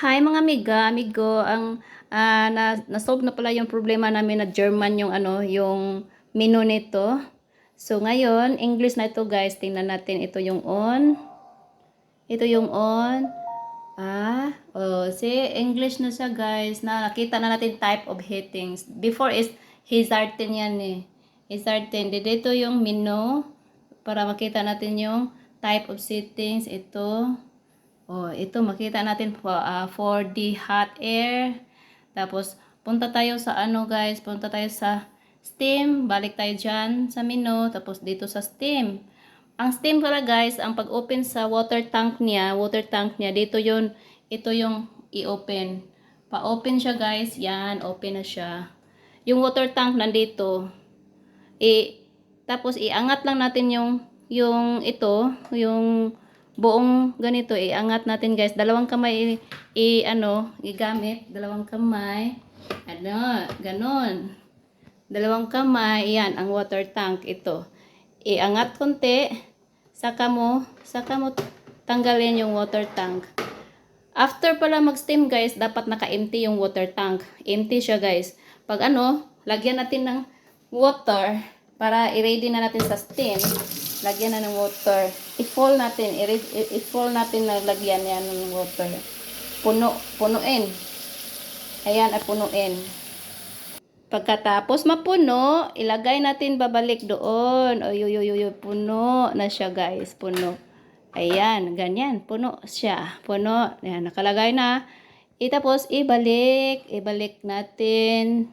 Hi mga amiga, amigo, ang ah, na na-solve na pala yung problema namin na German yung ano, yung menu nito. So ngayon, English na ito guys. Tingnan natin ito yung on. Ito yung on. Ah, oh, see, English na siya guys. Na nakita na natin type of heatings. Before is Hizarten yan eh. Hizarten. Dito yung menu para makita natin yung type of settings. Ito. Oh, ito makita natin for, ah, for the hot air. Tapos punta tayo sa ano guys, punta tayo sa steam. Balik tayo diyan sa menu tapos dito sa steam. Ang steam pala guys, ang pag-open sa water tank niya, water tank niya dito 'yon. Ito yung i-open. Pa-open siya guys, yan, open na siya. Yung water tank nandito. I tapos iangat lang natin yung yung ito, yung buong ganito iangat natin guys. Dalawang kamay i, i- ano igamit. Dalawang kamay. Ano ganon. Dalawang kamay yan ang water tank ito. Iangat konti saka mo saka mo tanggalin yung water tank. After pala mag-steam guys dapat naka-empty yung water tank. Empty siya guys. Pag ano lagyan natin ng water para i-ready na natin sa steam lagyan na ng water. I-fall natin, i-fall natin na lagyan yan ng water. Puno, punuin. Ayan, ay punuin. Pagkatapos mapuno, ilagay natin babalik doon. O, yu, yu, yu, yu, puno na siya guys, puno. Ayan, ganyan, puno siya. Puno, ayan, nakalagay na. Itapos, ibalik, ibalik natin.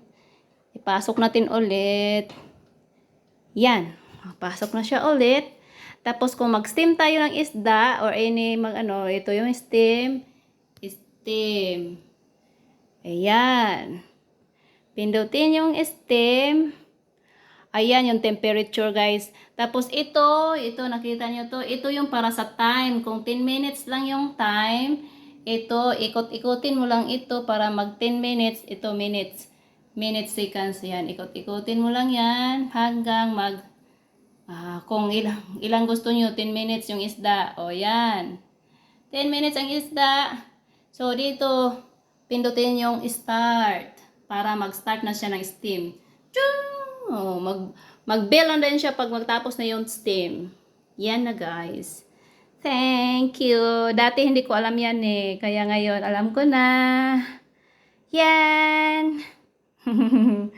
Ipasok natin ulit. Yan. Pasok na siya ulit. Tapos kung mag-steam tayo ng isda or any mag ano, ito yung steam. Steam. Ayan. Pindutin yung steam. Ayan yung temperature guys. Tapos ito, ito nakita nyo to. Ito yung para sa time. Kung 10 minutes lang yung time, ito, ikot-ikutin mo lang ito para mag 10 minutes. Ito minutes. Minutes, seconds. Yan, ikot-ikutin mo lang yan hanggang mag Ah, kung ilang, ilang gusto nyo, 10 minutes yung isda. O, yan. 10 minutes ang isda. So, dito, pindutin yung start para mag-start na siya ng steam. Oh, mag, mag-bell na din siya pag magtapos na yung steam. Yan na, guys. Thank you. Dati hindi ko alam yan eh. Kaya ngayon, alam ko na. Yan.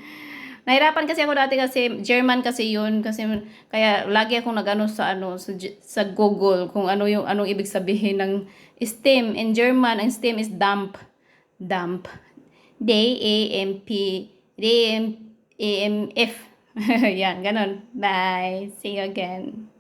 Nahirapan kasi ako dati kasi German kasi yun kasi kaya lagi akong nagano sa ano sa, sa Google kung ano yung anong ibig sabihin ng steam. In German ang steam is damp. Damp. D A M P D A M A M F. Yan ganon bye. See you again